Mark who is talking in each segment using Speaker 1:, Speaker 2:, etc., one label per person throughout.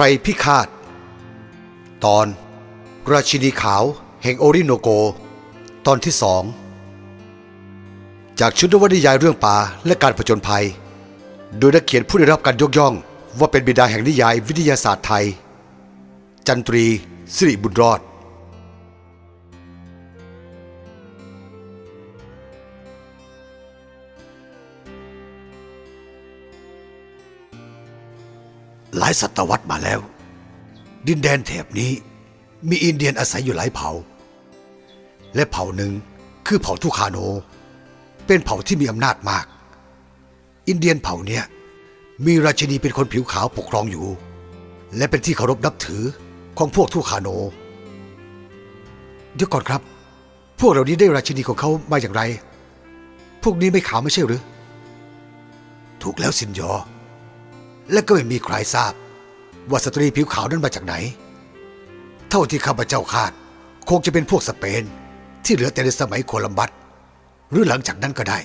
Speaker 1: รพิฆาต ตอน ราชินีขาวแห่งโอริโนโก ตอนที่สอง จากชุดนวนิยายเรื่องป่าและการผจญภัย โดยนักเขียนผู้ได้รับการยกย่อง ว่าเป็นบิดาแห่งนิยายวิทยาศาสตร์ไทย จันตรีสิริบุญรอด หลายศตวรรษมาแล้ว ดินแดนแถบนี้มีอินเดียนอาศัยอยู่หลายเผ่า และเผ่าหนึ่งคือเผ่าทุคาโน เป็นเผ่าที่มีอำนาจมาก อินเดียนเผ่าเนี้ยมีราชินีเป็นคนผิวขาวปกครองอยู่ และเป็นที่เคารพนับถือของพวกทุคาโน เดี๋ยวก่อนครับ พวกเรานี้ได้ราชินีของเขามาอย่างไร พวกนี้ไม่ขาวไม่ใช่หรือ ถูกแล้วสินยอ และก็ไม่มีใครทราบ ว่าสตรีผิวขาวนั้นมาจากไหน เท่าที่ข้าพเจ้าคาด คงจะเป็นพวกสเปน ที่เหลือแต่ในสมัยโคลัมบัสหรือหลังจากนั้นก็ได้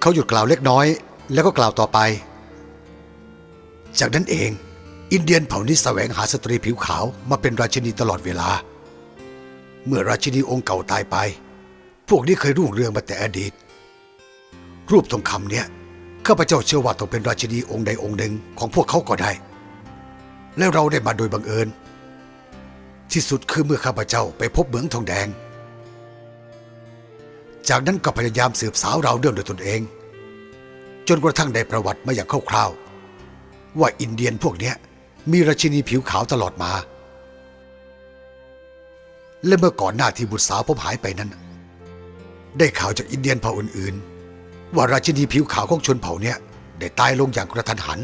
Speaker 1: เขาหยุดกล่าวเล็กน้อย แล้วก็กล่าวต่อไป จากนั้นเอง อินเดียนเผ่านี้แสวงหาสตรีผิวขาวมาเป็นราชินีตลอดเวลา เมื่อราชินีองค์เก่าตายไป พวกนี้เคยรุ่งเรืองมาแต่อดีต รูปทองคำเนี่ยข้าพเจ้าเชื่อว่าต้องเป็นราชินีองค์ใดองค์หนึ่งของพวกเขาก็ได้ และเราได้มาโดยบังเอิญ ที่สุดคือเมื่อข้าพเจ้าไปพบเหมืองทองแดง จากนั้นก็พยายามสืบสาวราเรื่องด้วยตนเอง จนกระทั่งได้ประวัติมาอย่างคร่าวๆว่าอินเดียนพวกเนี้ยมีราชินีผิวขาวตลอดมา และเมื่อก่อนหน้าที่บุตรสาวผมหายไปนั้น ได้ข่าวจากอินเดียนเผ่าอื่นๆ ว่าราชินีผิวขาวของชนเผ่าเนี้ยได้ตายลงอย่างกระทันหัน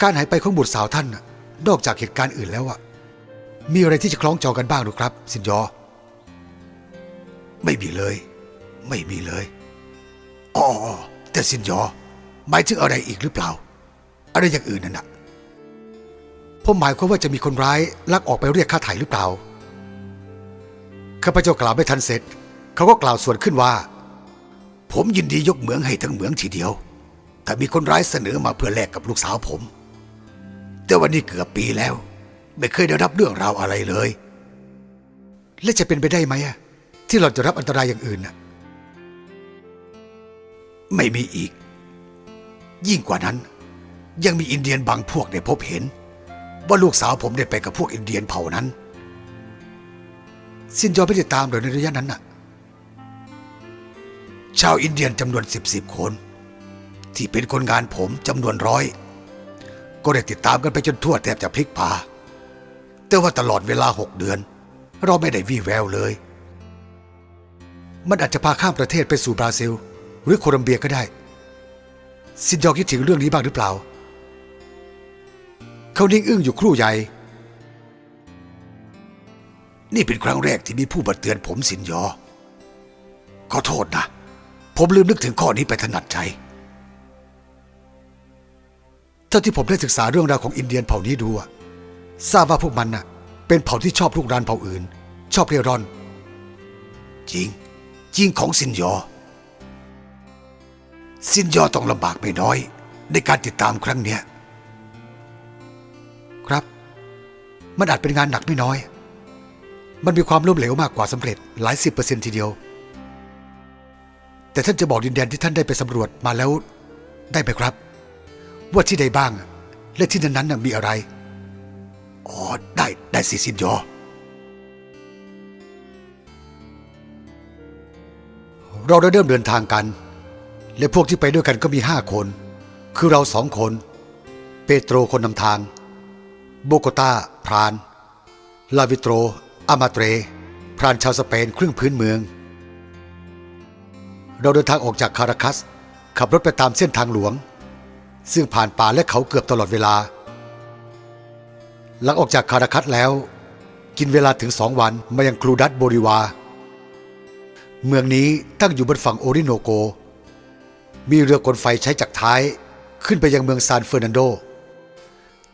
Speaker 1: การหายไปของบุตรสาวท่านนอกจากเหตุการณ์อื่นแล้วอะมีอะไรที่จะคล้องจองกันบ้างหรือครับ สินยอ ไม่มีเลย ไม่มีเลยอ๋อแต่สินยอหมายถึงอะไรอีกหรือเปล่า อะไรอย่างอื่นนั่นน่ะ ผมหมายความว่าจะมีคนร้ายลักออกไปเรียกค่าไถ่หรือเปล่า ข้าพเจ้ากล่าวไม่ทันเสร็จ เขาก็กล่าวส่วนขึ้นว่า ผมยินดียกเหมืองให้ทั้งเหมืองทีเดียวถ้ามีคนร้ายเสนอมาเพื่อแลกกับลูกสาวผม แต่วันนี้เกือบปีแล้ว ไม่เคยได้รับเรื่องราวอะไรเลย และจะเป็นไปได้ไหมที่เราจะรับอันตรายอย่างอื่นน่ะ ไม่มีอีก ยิ่งกว่านั้น ยังมีอินเดียนบางพวกได้พบเห็น ว่าลูกสาวผมได้ไปกับพวกอินเดียนเผ่านั้นสินยอไม่ได้ตามเลยในระยะนั้นน่ะ ชาวอินเดียนจำนวนสิบสิบคน ที่เป็นคนงานผมจำนวนร้อย ก็ได้ติดตามกันไปจนทั่วแทบจะพลิกผาแต่ว่าตลอดเวลาหกเดือน เราไม่ได้วี่แววเลย มันอาจจะพาข้ามประเทศไปสู่บราซิล หรือโคลัมเบียก็ได้สินยอคิดถึงเรื่องนี้บ้างหรือเปล่า เขานิ่งอึ้งอยู่ครู่ใหญ่ นี่เป็นครั้งแรกที่มีผู้มาเตือนผมสินยอ ขอโทษนะ ผมลืมนึกถึงข้อนี้ไปถนัดใจ เท่าที่ผมได้ศึกษาเรื่องราวของอินเดียนเผ่านี้ดูอะทราบว่าพวกมันน่ะ เป็นเผ่าที่ชอบลูกรานเผ่าอื่น ชอบเร่ร่อน จริง จริงของสินยอ สินยอต้องลำบากไม่น้อย ในการติดตามครั้งเนี้ย มันอาจเป็นงานหนักไม่น้อย มันมีความล้มเหลวมากกว่าสำเร็จหลายสิบเปอร์เซ็นต์ทีเดียว แต่ท่านจะบอกดินแดนที่ท่านได้ไปสำรวจมาแล้ว ได้ไหมครับ ว่าที่ใดบ้าง และที่นั้นๆน่ะมีอะไร อ๋อ ได้ได้สิสินยอเราได้เริ่มเดินทางกัน และพวกที่ไปด้วยกันก็มีห้าคน คือเราสองคน เปโตรคนนำทาง โบโกตา พราน ลาวิโตรอามาเตร พรานชาวสเปนครึ่งพื้นเมือง เราเดินทางออกจากคาราคัส ขับรถไปตามเส้นทางหลวง ซึ่งผ่านป่าและเขาเกือบตลอดเวลา หลังออกจากคาราคัสแล้ว กินเวลาถึงสองวันมายังครูดัตโบริวา เมืองนี้ตั้งอยู่บนฝั่งโอริโนโก มีเรือกลไฟใช้จากท้ายขึ้นไปยังเมืองซานเฟอร์นันโด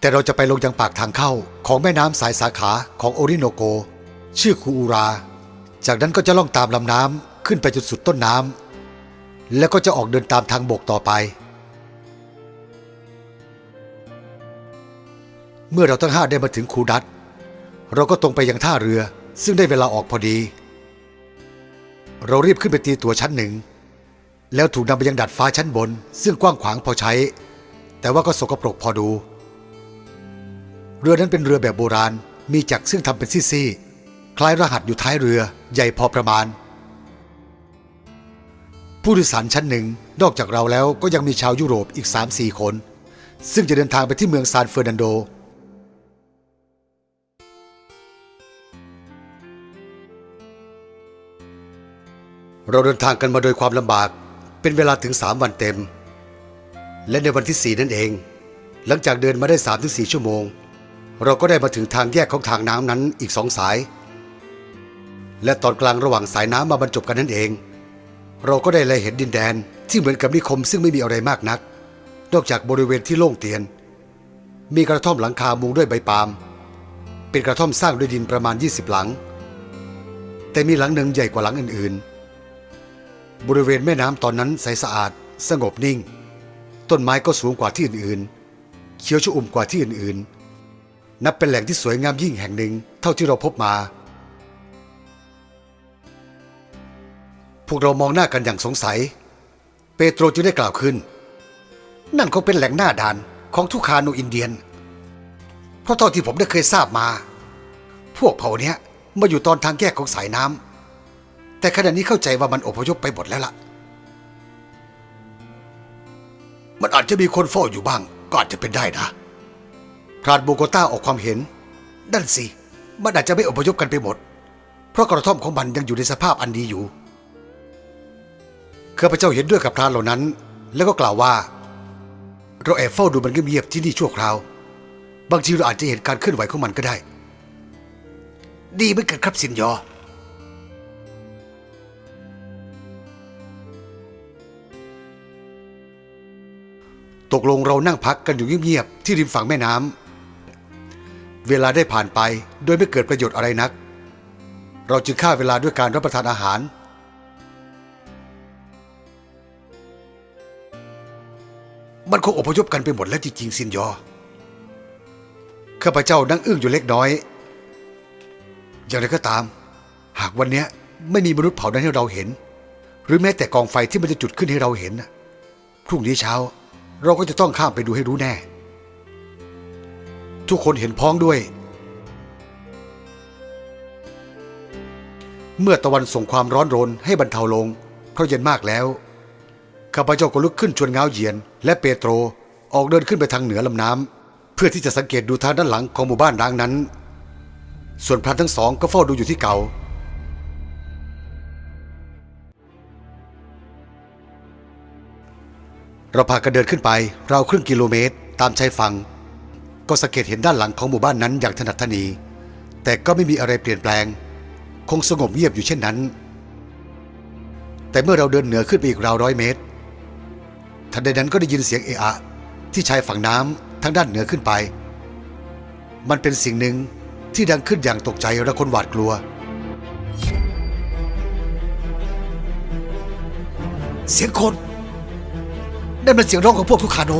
Speaker 1: แต่เราจะไปลงยังปากทางเข้าของแม่น้ำสายสาขาของโอริโนโก ชื่อคูอูรา จากนั้นก็จะล่องตามลำน้ำขึ้นไปจนสุดต้นน้ำแล้วก็จะออกเดินตามทางบกต่อไป เมื่อเราทั้งห้าได้มาถึงคูดัตเราก็ตรงไปยังท่าเรือซึ่งได้เวลาออกพอดี เรารีบขึ้นไปตีตัวชั้นหนึ่ง แล้วถูกนำไปยังดัดฟ้าชั้นบน ซึ่งกว้างขวางพอใช้ แต่ว่าก็สกปรกพอดู เรือนั้นเป็นเรือแบบโบราณ มีจักรซึ่งทำเป็นซี่ๆคล้ายรหัสอยู่ท้ายเรือใหญ่พอประมาณ ผู้โดยสารชั้นหนึ่งนอกจากเราแล้วก็ยังมีชาวยุโรปอีก 3-4 คน ซึ่งจะเดินทางไปที่เมืองซานเฟอร์นันโดเราเดินทางกันมาโดยความลำบากเป็นเวลาถึง3วันเต็ม และในวันที่4นั่นเอง หลังจากเดินมาได้3-4ชั่วโมง เราก็ได้มาถึงทางแยกของทางน้ำนั้นอีกสองสาย และตอนกลางระหว่างสายน้ำมาบรรจบกันนั่นเอง เราก็ได้เลยเห็นดินแดนที่เหมือนกับนิคมซึ่งไม่มีอะไรมากนัก นอกจากบริเวณที่โล่งเตียน มีกระท่อมหลังคามุงด้วยใบปาล์มเป็นกระท่อมสร้างด้วยดินประมาณ 20 หลัง แต่มีหลังหนึ่งใหญ่กว่าหลังอื่นๆ บริเวณแม่น้ำตอนนั้นใสสะอาด สงบนิ่ง ต้นไม้ก็สูงกว่าที่อื่นๆ เขียวชอุ่มกว่าที่อื่นๆ นับเป็นแหล่งที่สวยงามยิ่งแห่งหนึ่งเท่าที่เราพบมา พวกเรามองหน้ากันอย่างสงสัย เปโตรจึงได้กล่าวขึ้น นั่นคงเป็นแหล่งหน้าด่านของทุกคานูอินเดียน เพราะเท่าที่ผมได้เคยทราบมา พวกเผ่าเนี้ยมาอยู่ตอนทางแยกของสายน้ำแต่ขณะนี้เข้าใจว่ามันอพยพไปหมดแล้วล่ะ มันอาจจะมีคนเฝ้าอยู่บ้างก็อาจจะเป็นได้นะ พรานโบโกต้าออกความเห็นนั่นสิ มันอาจจะไม่อพยพกันไปหมด เพราะกระท่อมของมันยังอยู่ในสภาพอันดีอยู่ข้าพเจ้าเห็นด้วยกับพรานเหล่านั้น แล้วก็กล่าวว่า เราแอบเฝ้าดูมันเงียบๆที่นี่ชั่วคราว บางทีเราอาจจะเห็นการเคลื่อนไหวของมันก็ได้ ดีเหมือนกันครับสินยอ ตกลงเรานั่งพักกันอยู่เงียบๆที่ริมฝั่งแม่น้ำ เวลาได้ผ่านไปโดยไม่เกิดประโยชน์อะไรนัก เราจึงฆ่าเวลาด้วยการรับประทานอาหาร มันคงอพยพกันไปหมดแล้วจริงๆสินยอ ข้าพเจ้านั่งอึ้งอยู่เล็กน้อย อย่างไรก็ตาม หากวันนี้ไม่มีมนุษย์เผ่านั้นให้เราเห็น หรือแม้แต่กองไฟที่มันจะจุดขึ้นให้เราเห็นพรุ่งนี้เช้า เราก็จะต้องข้ามไปดูให้รู้แน่ ทุกคนเห็นพ้องด้วย เมื่อตะวันส่งความร้อนรนให้บรรเทาลง เพราะเย็นมากแล้วข้าพเจ้าก็ลุกขึ้นชวนเงาเหยียน และเปโตรออกเดินขึ้นไปทางเหนือลำน้ำเพื่อที่จะสังเกตดูทางด้านหลังของหมู่บ้านร้างนั้น ส่วนพรานทั้งสองก็เฝ้าดูอยู่ที่เก่าเราพากันเดินขึ้นไปราวครึ่งกิโลเมตร ตามชายฝั่ง ก็สังเกตเห็นด้านหลังของหมู่บ้านนั้นอย่างถนัดถนี แต่ก็ไม่มีอะไรเปลี่ยนแปลง คงสงบเงียบอยู่เช่นนั้น แต่เมื่อเราเดินเหนือขึ้นไปอีกราวร้อยเมตร ทันใดนั้นก็ได้ยินเสียงเอะอะ ที่ชายฝั่งน้ำทางด้านเหนือขึ้นไป มันเป็นสิ่งหนึ่งที่ดังขึ้นอย่างตกใจและคนหวาดกลัว เสียงคนนั่นเป็นเสียงร้องของพวกทุกคาโน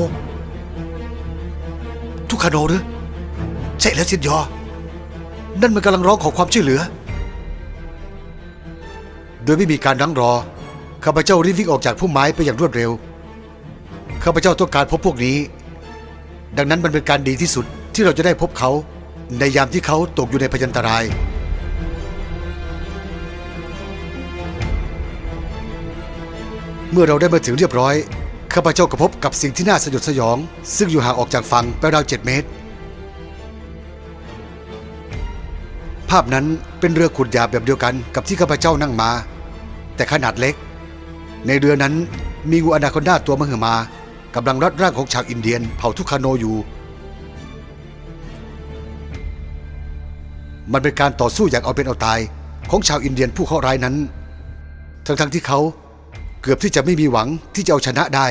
Speaker 1: ทุกคาโนหรือ ใช่แล้วสินยอ นั่นมันกำลังร้องขอความช่วยเหลือ โดยไม่มีการนั่งรอ ข้าพเจ้ารีบวิ่งออกจากพุ่มไม้ไปอย่างรวดเร็ว ข้าพเจ้าต้องการพบพวกนี้ ดังนั้นมันเป็นการดีที่สุดที่เราจะได้พบเขา ในยามที่เขาตกอยู่ในพยันตรายเมื่อเราได้มาถึงเรียบร้อย ข้าพเจ้าก็พบกับสิ่งที่น่าสยดสยอง ซึ่งอยู่ห่างออกจากฝั่งไปราวเจ็ดเมตร ภาพนั้นเป็นเรือขุดหยาบแบบเดียวกันกับที่ข้าพเจ้านั่งมา แต่ขนาดเล็ก ในเรือนั้นมีงูอนาคอนดาตัวมหึมากำลังรัดร่างของชาวอินเดียนเผ่าทุกคาโนอยู่ มันเป็นการต่อสู้อย่างเอาเป็นเอาตายของชาวอินเดียนผู้เคราะห์ร้ายนั้น ทั้งๆที่เขา เกือบที่จะไม่มีหวังที่จะเอาชนะได้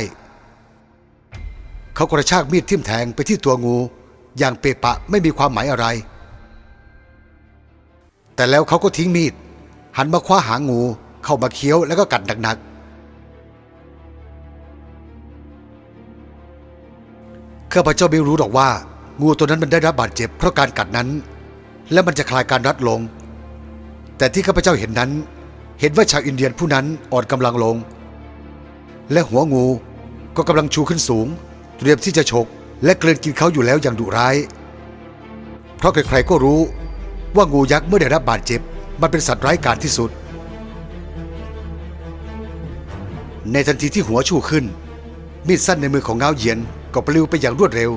Speaker 1: เขากระชากมีดทิ่มแทงไปที่ตัวงู อย่างเปะปะไม่มีความหมายอะไร แต่แล้วเขาก็ทิ้งมีด หันมาคว้าหางงูเข้ามาเคี้ยวแล้วก็กัดหนักๆข้าพเจ้าไม่รู้หรอกว่า งูตัวนั้นมันได้รับบาดเจ็บเพราะการกัดนั้น และมันจะคลายการรัดลง แต่ที่ข้าพเจ้าเห็นนั้นเห็นว่าชาวอินเดียนผู้นั้นอ่อนกำลังลง และหัวงู ก็กำลังชูขึ้นสูง เตรียมที่จะฉกและเกลือนกินเขาอยู่แล้วอย่างดุร้าย เพราะใครๆก็รู้ว่างูยักษ์เมื่อได้รับบาดเจ็บ มันเป็นสัตว์ร้ายกาจที่สุด ในทันทีที่หัวชูขึ้น มีดสั้นในมือของเงาเหยียนก็ปลิวไปอย่างรวดเร็ว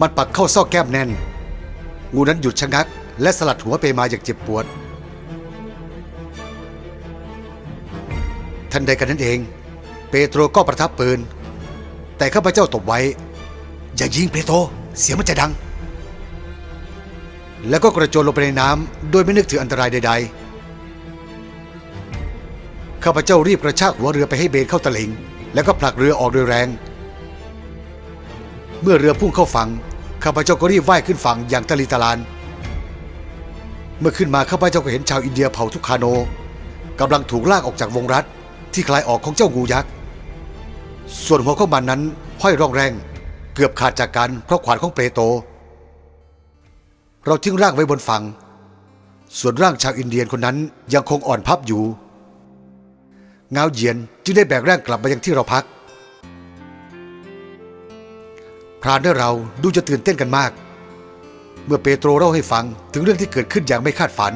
Speaker 1: มันปักเข้าซอกแก้มแน่น งูนั้นหยุดชะงัก และสลัดหัวไปมาอย่างเจ็บปวด ทันใดกันนั้นเอง เปโตรก็ประทับปืน แต่ข้าพเจ้าตบไว้ อย่ายิงเปโตรเสียงมันจะดัง แล้วก็กระโจนลงไปในน้ำโดยไม่นึกถึงอันตรายใด ๆ ข้าพเจ้ารีบกระชากหัวเรือไปให้เบนเข้าตะลิง แล้วก็ผลักเรือออกโดยแรง เมื่อเรือพุ่งเข้าฝั่งข้าพเจ้าก็รีบว่ายขึ้นฝั่งอย่างตะลีตะลาน เมื่อขึ้นมาข้าพเจ้าก็เห็นชาวอินเดียเผ่าทุกคาโนกำลังถูกลากออกจากวงรัดที่คลายออกของเจ้างูยักษ์ ส่วนหัวของมันนั้นห้อยร่องแรง เกือบขาดจากกันเพราะขวานของเปโตรเราทิ้งร่างไว้บนฝั่ง ส่วนร่างชาวอินเดียนคนนั้นยังคงอ่อนพับอยู่เงาเยียนจึงได้แบกร่างกลับมายังที่เราพัก พรานและเราดูจะตื่นเต้นกันมาก เมื่อเปโตรเล่าให้ฟังถึงเรื่องที่เกิดขึ้นอย่างไม่คาดฝัน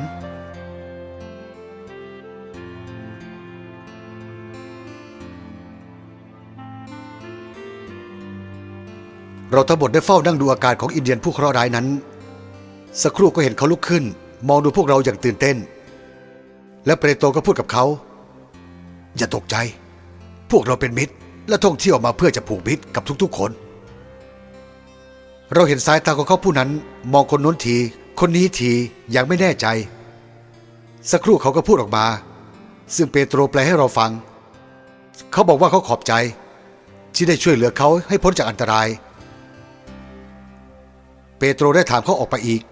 Speaker 1: เราทั้งหมดได้เฝ้านั่งดูอาการของอินเดียนผู้เคราะห์ร้ายนั้น สักครู่ก็เห็นเขาลุกขึ้น มองดูพวกเราอย่างตื่นเต้น และเปโตรก็พูดกับเขา อย่าตกใจ พวกเราเป็นมิตร และท่องเที่ยวมาเพื่อจะผูกมิตรกับทุกๆคน เราเห็นสายตาของเขาผู้นั้น มองคนน้นที คนนี้ทีอย่างไม่แน่ใจ สักครู่เขาก็พูดออกมา ซึ่งเปโตรแปลให้เราฟัง เขาบอกว่าเขาขอบใจ ที่ได้ช่วยเหลือเขาให้พ้นจากอันตราย เปโตรได้ถามเขาออกไปอีก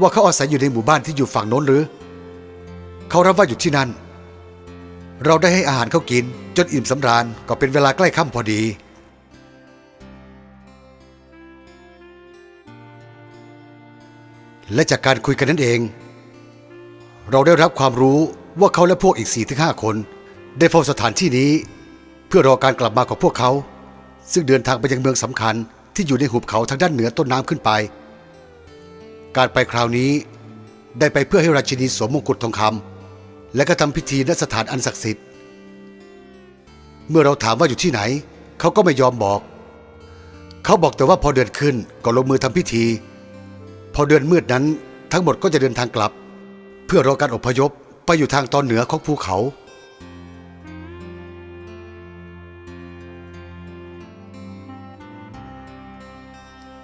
Speaker 1: ว่าเขาอาศัยอยู่ในหมู่บ้านที่อยู่ฝั่งโน้นหรือ เขารับว่าอยู่ที่นั่น เราได้ให้อาหารเขากิน จนอิ่มสำราญก็เป็นเวลาใกล้ค่ำพอดี และจากการคุยกันนั่นเอง เราได้รับความรู้ว่าเขาและพวกอีก4ี่ถึงห้าคน ได้เฝ้าสถานที่นี้ เพื่อรอการกลับมาของพวกเขา ซึ่งเดินทางไปยังเมืองสำคัญที่อยู่ในหุบเขาทางด้านเหนือต้นน้ำขึ้นไป การไปคราวนี้ได้ไปเพื่อให้ราชินีสวมมงกุฎทองคำและก็ทำพิธีณสถานอันศักดิ์สิทธิ์เมื่อเราถามว่าอยู่ที่ไหน เขาก็ไม่ยอมบอก เขาบอกแต่ว่าพอเดือนขึ้นก็ลงมือทำพิธี พอเดือนมืดนั้นทั้งหมดก็จะเดินทางกลับ เพื่อรอการอพยพไปอยู่ทางตอนเหนือของภูเขา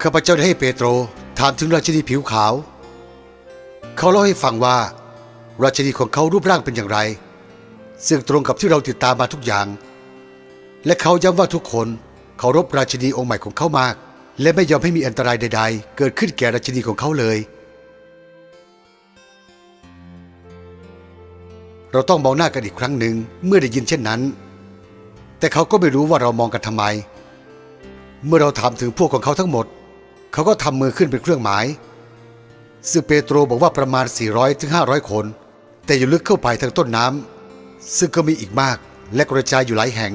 Speaker 1: ข้าพเจ้าได้ให้เปโตร ถามถึงราชินีผิวขาว เขาเล่าให้ฟังว่า ราชินีของเขารูปร่างเป็นอย่างไร ซึ่งตรงกับที่เราติดตามมาทุกอย่าง และเขาย้ำว่าทุกคนเคารพราชินีองค์ใหม่ของเขามาก และไม่ยอมให้มีอันตรายใด ๆ เกิดขึ้นแก่ราชินีของเขาเลย เราต้องมองหน้ากันอีกครั้งหนึ่งเมื่อได้ยินเช่นนั้น แต่เขาก็ไม่รู้ว่าเรามองกันทำไม เมื่อเราถามถึงพวกของเขาทั้งหมด เขาก็ทำมือขึ้นเป็นเครื่องหมาย ซึ่งเปโตรบอกว่าประมาณ 400ถึง500คน แต่อยู่ลึกเข้าไปทางต้นน้ำซึ่งก็มีอีกมากและกระจายอยู่หลายแห่ง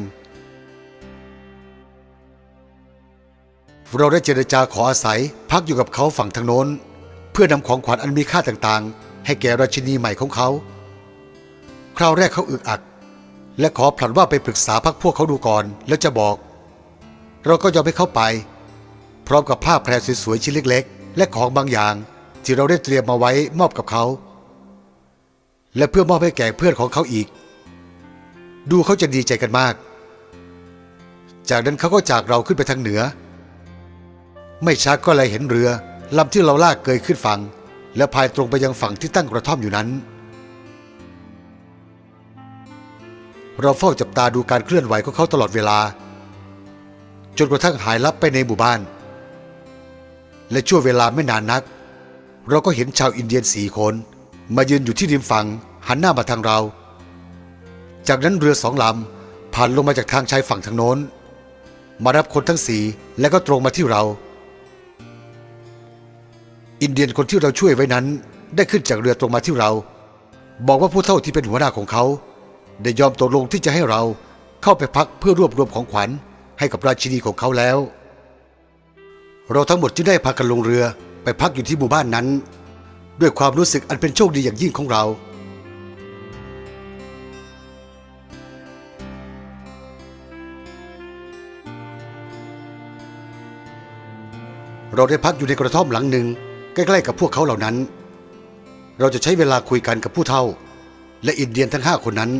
Speaker 1: เราได้เจรจาขออาศัยพักอยู่กับเขาฝั่งทางโน้น เพื่อนำของขวัญอันมีค่าต่างๆ ให้แก่ราชินีใหม่ของเขา คราวแรกเขาอึกอัก และขอผลัดว่าไปปรึกษาพักพวกเขาดูก่อนแล้วจะบอก เราก็ยอมให้เขาไป พร้อมกับผ้าแพรสวยๆชิ้นเล็กๆ และของบางอย่างที่เราได้เตรียมมาไว้มอบกับเขา และเพื่อมอบให้แก่เพื่อนของเขาอีก ดูเขาจะดีใจกันมาก จากนั้นเขาก็จากเราขึ้นไปทางเหนือ ไม่ช้าก็เลยเห็นเรือลำที่เราลากเกยขึ้นฝั่ง และพายตรงไปยังฝั่งที่ตั้งกระท่อมอยู่นั้น เราเฝ้าจับตาดูการเคลื่อนไหวของเขาตลอดเวลา จนกระทั่งหายลับไปในหมู่บ้าน และชั่วเวลาไม่นานนัก เราก็เห็นชาวอินเดียนสี่คน มายืนอยู่ที่ริมฝั่งหันหน้ามาทางเรา จากนั้นเรือสองลำผ่านลงมาจากทางชายฝั่งทางโน้น มารับคนทั้งสี่แล้วก็ตรงมาที่เรา อินเดียนคนที่เราช่วยไว้นั้น ได้ขึ้นจากเรือตรงมาที่เรา บอกว่าผู้เฒ่าที่เป็นหัวหน้าของเขาได้ยอมตกลงที่จะให้เราเข้าไปพักเพื่อรวบรวมของขวัญให้กับราชินีของเขาแล้ว เราทั้งหมดจึงได้พากันลงเรือไปพักอยู่ที่หมู่บ้านนั้น ด้วยความรู้สึกอันเป็นโชคดีอย่างยิ่งของเรา เราได้พักอยู่ในกระท่อมหลังหนึ่งใกล้ๆกับพวกเขาเหล่านั้น เราจะใช้เวลาคุยกันกับผู้เฒ่า และอินเดียนทั้งห้าคนนั้น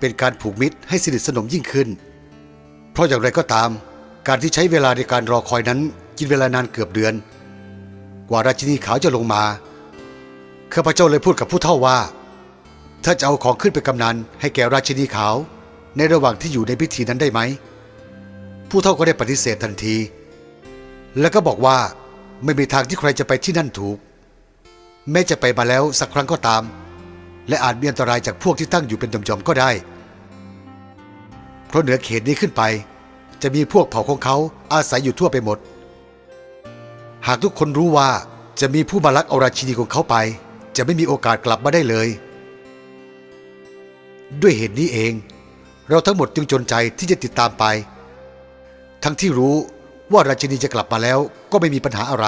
Speaker 1: เป็นการผูกมิตรให้สนิทสนมยิ่งขึ้น เพราะอย่างไรก็ตาม การที่ใช้เวลาในการรอคอยนั้น กินเวลานานเกือบเดือน กว่าราชินีขาวจะลงมาข้าพเจ้าเลยพูดกับผู้เฒ่าว่า ถ้าจะเอาของขึ้นไปกำนันให้แก่ราชินีขาว ในระหว่างที่อยู่ในพิธีนั้นได้ไหม ผู้เฒ่าก็ได้ปฏิเสธทันที แล้วก็บอกว่าไม่มีทางที่ใครจะไปที่นั่นถูก แม้จะไปมาแล้วสักครั้งก็ตาม และอาจมีอันตรายจากพวกที่ตั้งอยู่เป็นจอมๆก็ได้ เพราะเหนือเขตนี้ขึ้นไป จะมีพวกเผ่าของเขาอาศัยอยู่ทั่วไปหมด หากทุกคนรู้ว่าจะมีผู้มาลักเอาราชินีของเขาไป จะไม่มีโอกาสกลับมาได้เลย ด้วยเหตุนี้เอง เราทั้งหมดจึงจนใจที่จะติดตามไป ทั้งที่รู้ว่าราชินีจะกลับมาแล้วก็ไม่มีปัญหาอะไร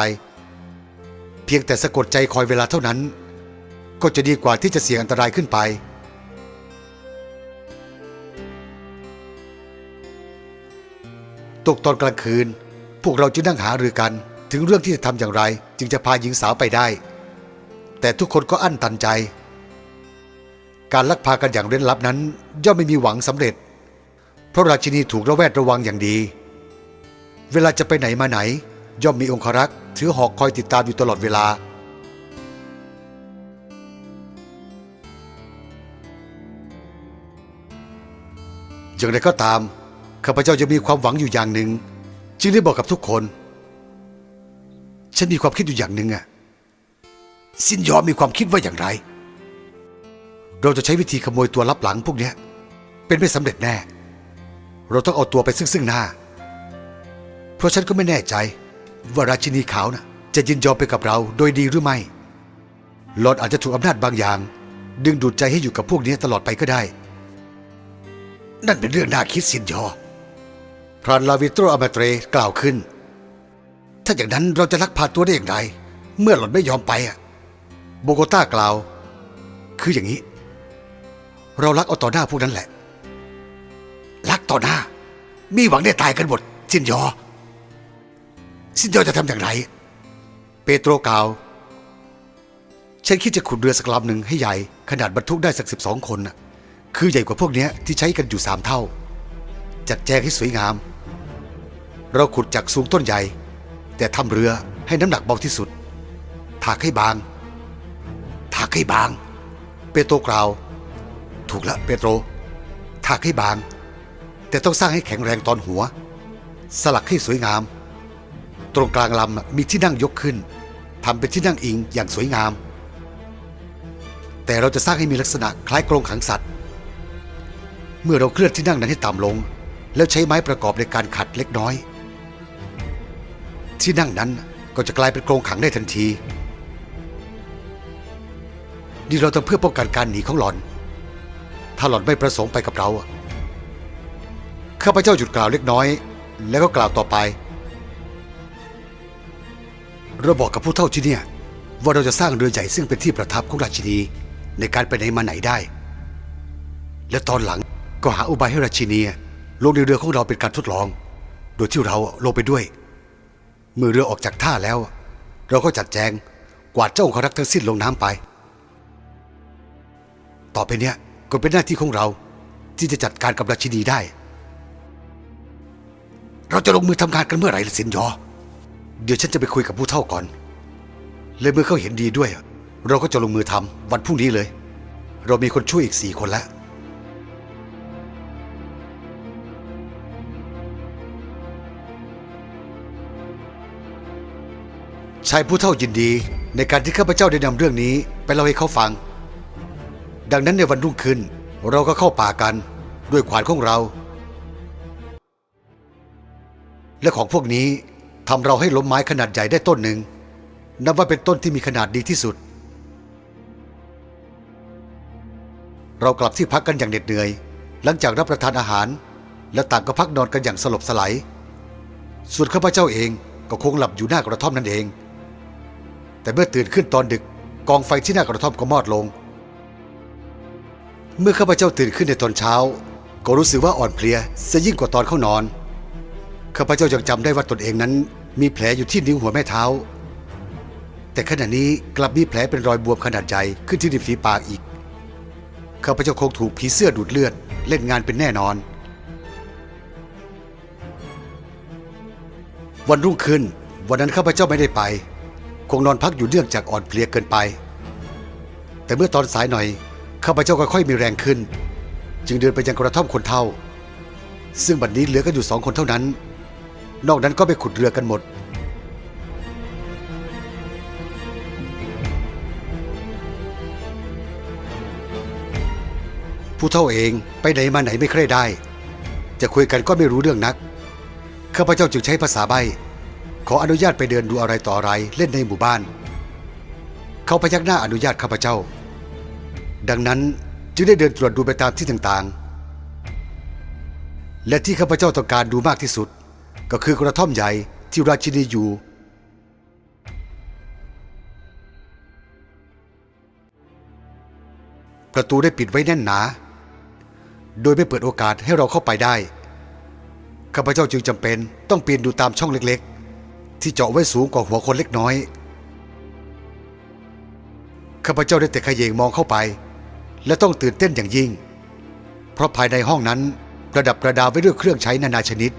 Speaker 1: เพียงแต่สะกดใจคอยเวลาเท่านั้น ก็จะดีกว่าที่จะเสี่ยงอันตรายขึ้นไป ตกตอนกลางคืน พวกเราจึงนั่งหารือกัน ถึงเรื่องที่จะทำอย่างไร จึงจะพาหญิงสาวไปได้ แต่ทุกคนก็อั้นตันใจ การลักพากันอย่างเร้นลับนั้น ย่อมไม่มีหวังสำเร็จ เพราะราชินีถูกระแวดระวังอย่างดี เวลาจะไปไหนมาไหน ย่อมมีองครักษ์ถือหอกคอยติดตามอยู่ตลอดเวลาอย่างไรก็ตามข้าพเจ้าจะมีความหวังอยู่อย่างหนึ่ง จึงได้บอกกับทุกคน ฉันมีความคิดอยู่อย่างหนึ่งอะสินยอมมีความคิดว่าอย่างไร เราจะใช้วิธีขโมยตัวลับหลังพวกเนี้ยเป็นไม่สำเร็จแน่ เราต้องเอาตัวไปซึ่งซึ่งหน้า เพราะฉันก็ไม่แน่ใจ ว่าราชินีขาวนะจะยินยอมไปกับเราโดยดีหรือไม่ หลอดอาจจะถูกอำนาจบางอย่าง ดึงดูดใจให้อยู่กับพวกนี้ตลอดไปก็ได้ นั่นเป็นเรื่องน่าคิดสินยอพรานลาวิโตรอมาเตรกล่าวขึ้น ถ้าอย่างนั้นเราจะลักพาตัวได้อย่างไร เมื่อหล่อนไม่ยอมไปอะ โบโกต้ากล่าว คืออย่างนี้ เราลักเอาต่อหน้าพวกนั้นแหละ ลักต่อหน้า มีหวังได้ตายกันหมดสินยอ สินยอจะทำอย่างไร เปโตรกล่าว ฉันคิดจะขุดเรือสักลำหนึ่งให้ใหญ่ ขนาดบรรทุกได้สักสิบสองคนน่ะ คือใหญ่กว่าพวกเนี้ยที่ใช้กันอยู่สามเท่า จัดแจงให้สวยงาม เราขุดจากสูงต้นใหญ่ แต่ทำเรือให้น้ำหนักเบาที่สุด ถากให้บาง ถากให้บาง เปโตรกล่าว ถูกแล้วเปโตร ถากให้บาง แต่ต้องสร้างให้แข็งแรงตอนหัว สลักให้สวยงาม ตรงกลางลำมีที่นั่งยกขึ้นทำเป็นที่นั่งอิงอย่างสวยงาม แต่เราจะสร้างให้มีลักษณะคล้ายกรงขังสัตว์ เมื่อเราเคลื่อนที่นั่งนั้นให้ต่ำลง แล้วใช้ไม้ประกอบในการขัดเล็กน้อย ที่นั่งนั้นก็จะกลายเป็นกรงขังได้ทันที นี่เราทำเพื่อป้องกันการหนีของหลอน ถ้าหลอนไม่ประสงค์ไปกับเราข้าพเจ้าหยุดกล่าวเล็กน้อย แล้วก็กล่าวต่อไปเราบอกกับผู้เฒ่าที่เนี่ยว่าเราจะสร้างเรือใหญ่ซึ่งเป็นที่ประทับของราชินีในการไปไหนมาไหนได้ และตอนหลังก็หาอุบายให้ราชินีลงในเรือของเราเป็นการทดลอง โดยที่เราลงไปด้วย เมื่อเรือออกจากท่าแล้ว เราก็จัดแจงกวาดเจ้าองครักษ์ทั้งสิ้นลงน้ำไป ต่อไปเนี้ยก็เป็นหน้าที่ของเราที่จะจัดการกับราชินีได้ เราจะลงมือทำงานกันเมื่อไหร่ล่ะสินยอ เดี๋ยวฉันจะไปคุยกับผู้เฒ่าก่อน เลยเมื่อเขาเห็นดีด้วย เราก็จะลงมือทำวันพรุ่งนี้เลย เรามีคนช่วยอีกสี่คนแล้วายผู้เฒ่ายินดีในการที่ข้าพเจ้าได้นำเรื่องนี้ไปเล่าให้เขาฟัง ดังนั้นในวันรุ่งขึ้นเราก็เข้าป่ากันด้วยขวานของเรา และของพวกนี้ทำเราให้ล้มไม้ขนาดใหญ่ได้ต้นหนึ่ง นับว่าเป็นต้นที่มีขนาดดีที่สุด เรากลับที่พักกันอย่างเหน็ดเหนื่อย หลังจากรับประทานอาหาร และต่างก็พักนอนกันอย่างสลบสลายส่วนข้าพเจ้าเองก็คงหลับอยู่หน้ากระท่อมนั่นเอง แต่เมื่อตื่นขึ้นตอนดึกกองไฟที่หน้ากระท่อมก็มอดลง เมื่อข้าพเจ้าตื่นขึ้นในตอนเช้า ก็รู้สึกว่าอ่อนเพลียซะยิ่งกว่าตอนเข้านอน ข้าพเจ้ายังจำได้ว่าตนเองนั้น มีแผลอยู่ที่นิ้วหัวแม่เท้า แต่ขณะนี้กลับมีแผลเป็นรอยบวมขนาดใหญ่ขึ้นที่ริมฝีปากอีก ข้าพเจ้าคงถูกผีเสื้อดูดเลือดเล่นงานเป็นแน่นอน วันรุ่งขึ้นวันนั้นข้าพเจ้าไม่ได้ไป คงนอนพักอยู่เนื่องจากอ่อนเพลียเกินไป แต่เมื่อตอนสายหน่อยข้าพเจ้าก็ค่อยมีแรงขึ้น จึงเดินไปยังกระท่อมคนเท่า ซึ่งบัดนี้เหลือกันอยู่สองคนเท่านั้น นอกนั้นก็ไปขุดเรือกันหมด ผู้เท่าเองไปไหนมาไหนไม่เค่อยได้ จะคุยกันก็ไม่รู้เรื่องนักข้าพเจ้าจึงใช้ภาษาใบ ขออนุญาตไปเดินดูอะไรต่ออะไรเล่นในหมู่บ้าน เขาพยักหน้าอนุญาตข้าพเจ้า ดังนั้นจึงได้เดินตรวจดูไปตามที่ต่างๆ และที่ข้าพเจ้าต้องการดูมากที่สุด ก็คือกระท่อมใหญ่ที่ราชินีอยู่ประตูได้ปิดไว้แน่นหนา โดยไม่เปิดโอกาสให้เราเข้าไปได้ ข้าพเจ้าจึงจำเป็นต้องปีนดูตามช่องเล็กๆ ที่เจาะไว้สูงกว่าหัวคนเล็กน้อย ข้าพเจ้าได้แต่เขยงมองเข้าไป และต้องตื่นเต้นอย่างยิ่ง เพราะภายในห้องนั้นประดับประดาไว้ด้วยเครื่องใช้นานาชนิด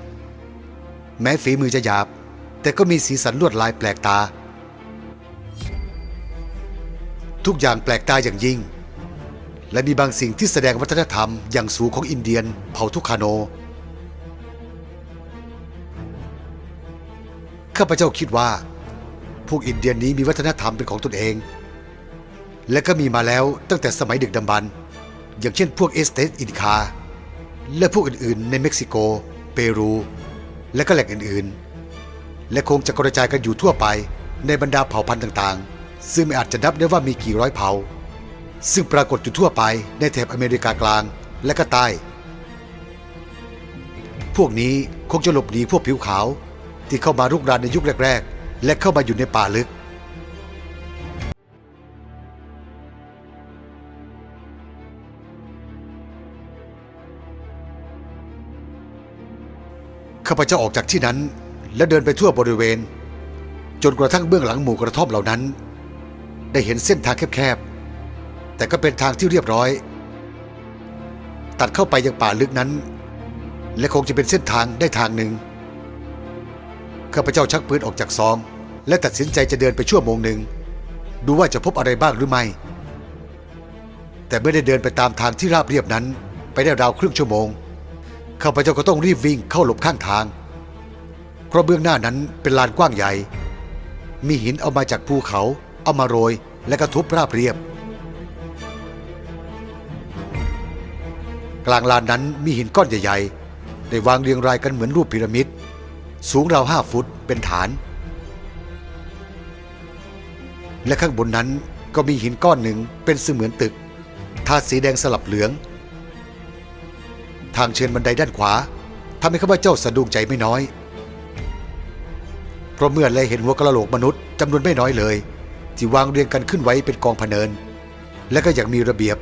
Speaker 1: แม้ฝีมือจะหยาบ แต่ก็มีสีสันลวดลายแปลกตา ทุกอย่างแปลกตาอย่างยิ่ง และมีบางสิ่งที่แสดงวัฒนธรรมอย่างสูงของอินเดียนเผ่าทุคาโน ข้าพเจ้าคิดว่า พวกอินเดียนนี้มีวัฒนธรรมเป็นของตนเอง และก็มีมาแล้วตั้งแต่สมัยดึกดำบรรพ์อย่างเช่นพวกเอสเตสอินคา และพวกอื่นๆ ในเม็กซิโก เปรู และก็แหล่งอื่นๆ และคงจะกระจายกันอยู่ทั่วไปในบรรดาเผ่าพันธุ์ต่างๆ ซึ่งไม่อาจจะนับได้ว่ามีกี่ร้อยเผ่า ซึ่งปรากฏอยู่ทั่วไปในแถบอเมริกากลางและก็ใต้ พวกนี้คงจะหลบหนีพวกผิวขาว ที่เข้ามารุกรานในยุคแรก ๆ และเข้ามาอยู่ในป่าลึก ข้าพเจ้าออกจากที่นั้น และเดินไปทั่วบริเวณ จนกระทั่งเบื้องหลังหมู่กระท่อมเหล่านั้น ได้เห็นเส้นทางแคบๆ แต่ก็เป็นทางที่เรียบร้อย ตัดเข้าไปยังป่าลึกนั้น และคงจะเป็นเส้นทางได้ทางหนึ่ง ข้าพเจ้าชักปืนออกจากซอง และตัดสินใจจะเดินไปชั่วโมงหนึ่ง ดูว่าจะพบอะไรบ้างหรือไม่ แต่เมื่อได้เดินไปตามทางที่ราบเรียบนั้น ไปได้ราวครึ่งชั่วโมง ข้าพเจ้าก็ต้องรีบวิ่งเข้าหลบข้างทาง เพราะเบื้องหน้านั้นเป็นลานกว้างใหญ่ มีหินเอามาจากภูเขา เอามาโรย และกระทุบราบเรียบ กลางลานนั้นมีหินก้อนใหญ่ๆ ได้วางเรียงรายกันเหมือนรูปพีระมิด สูงราวห้าฟุตเป็นฐาน และข้างบนนั้นก็มีหินก้อนหนึ่งเป็นเสมือนตึกทาสีแดงสลับเหลือง ทางเชิญบันไดด้านขวาทำให้ข้าพเจ้าสะดุ้งใจไม่น้อย เพราะเมื่อแลเห็นหัวกระโหลกมนุษย์จำนวนไม่น้อยเลยที่วางเรียงกันขึ้นไว้เป็นกองพะเนิน และก็อย่างมีระเบียบ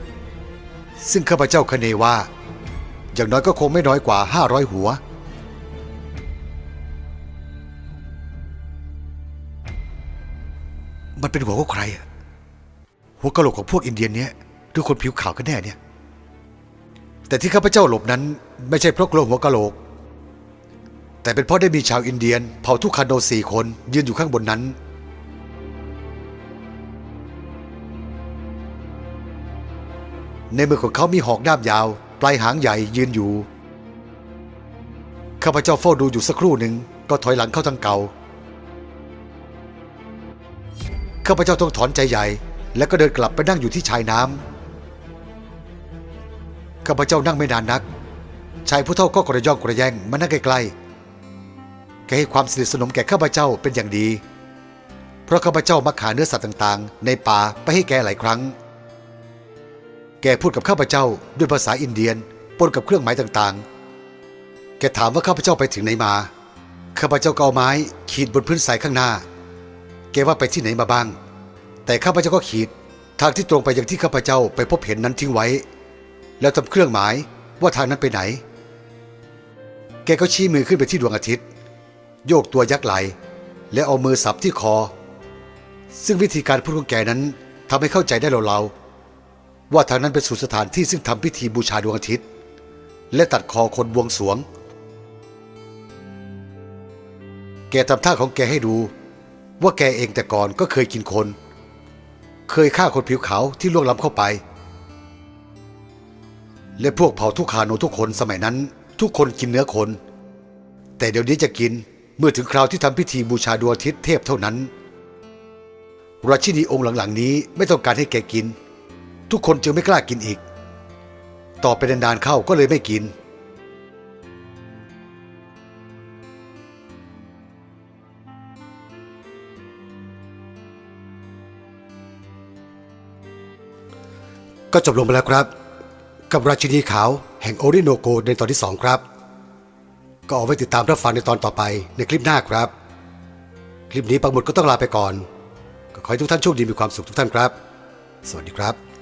Speaker 1: ซึ่งข้าพเจ้าคเนว่า อย่างน้อยก็คงไม่น้อยกว่า 500 หัว มันเป็นหัวของใครอะหัวกะโหลกของพวกอินเดียนเนี้ยหรือคนผิวขาวกันแน่เนี่ย แต่ที่ข้าพเจ้าหลบนั้น ไม่ใช่เพราะกลัวหัวกะโหลก แต่เป็นเพราะได้มีชาวอินเดียน เผ่าทุกคาโนสี่คนยืนอยู่ข้างบนนั้น ในมือของเขามีหอกด้ามยาว ปลายหางใหญ่ยืนอยู่ ข้าพเจ้าเฝ้าดูอยู่สักครู่หนึ่งก็ถอยหลังเข้าทางเก่า ข้าพเจ้าต้องถอนใจใหญ่ แล้วก็เดินกลับไปนั่งอยู่ที่ชายน้ข้าพเจ้านั่งไม่นานนัก ชายผู้เฒ่าก็กระย่องกระแยงมานั่งใกล้ๆแกให้ความสนิทสนมแก่ข้าพเจ้าเป็นอย่างดี เพราะข้าพเจ้ามักหาเนื้อสัตว์ต่างๆ ในป่าไปให้แกหลายครั้ง แกพูดกับข้าพเจ้าด้วยภาษาอินเดียนปนกับเครื่องหมายต่างๆ แกถามว่าข้าพเจ้าไปถึงไหนมา ข้าพเจ้าก็เอาไม้ขีดบนพื้นทรายข้างหน้า แกว่าไปที่ไหนมาบ้าง แต่ข้าพเจ้าก็ขีด ทางที่ตรงไปอยังที่ข้าพเจ้าไปพบเห็นนั้นทิ้งไว้ แล้วทำเครื่องหมายว่าทางนั้นไปไหน แกก็ชี้มือขึ้นไปที่ดวงอาทิตย์ โยกตัวยักไหล และเอามือสับที่คอ ซึ่งวิธีการพูดของแกนั้นทำให้เข้าใจได้เราๆว่าทางนั้นเป็นสู่สถานที่ซึ่งทำพิธีบูชาดวงอาทิตย์ และตัดคอคนบวงสรวง แกทำท่าของแกให้ดู ว่าแกเองแต่ก่อนก็เคยกินคน เคยฆ่าคนผิวขาวที่ล่วงล้ำเข้าไป และพวกเผ่าทุกขาโนทุกคนสมัยนั้น ทุกคนกินเนื้อคน แต่เดี๋ยวนี้จะกินเมื่อถึงคราวที่ทำพิธีบูชาดวงอาทิตย์เทพเท่านั้น ราชินีองค์หลังๆ นี้ไม่ต้องการให้แกกิน ทุกคนจึงไม่กล้ากินอีก ต่อไปนานๆเข้าก็เลยไม่กิน ก็จบลงไปแล้วครับ กับราชินีขาวแห่งโอริโนโกในตอนที่ 2 ครับ ก็เอาไว้ติดตามรับฟังในตอนต่อไปในคลิปหน้าครับ คลิปนี้ปังหมดก็ต้องลาไปก่อน ก็ขอให้ทุกท่านโชคดีมีความสุขทุกท่านครับ สวัสดีครับ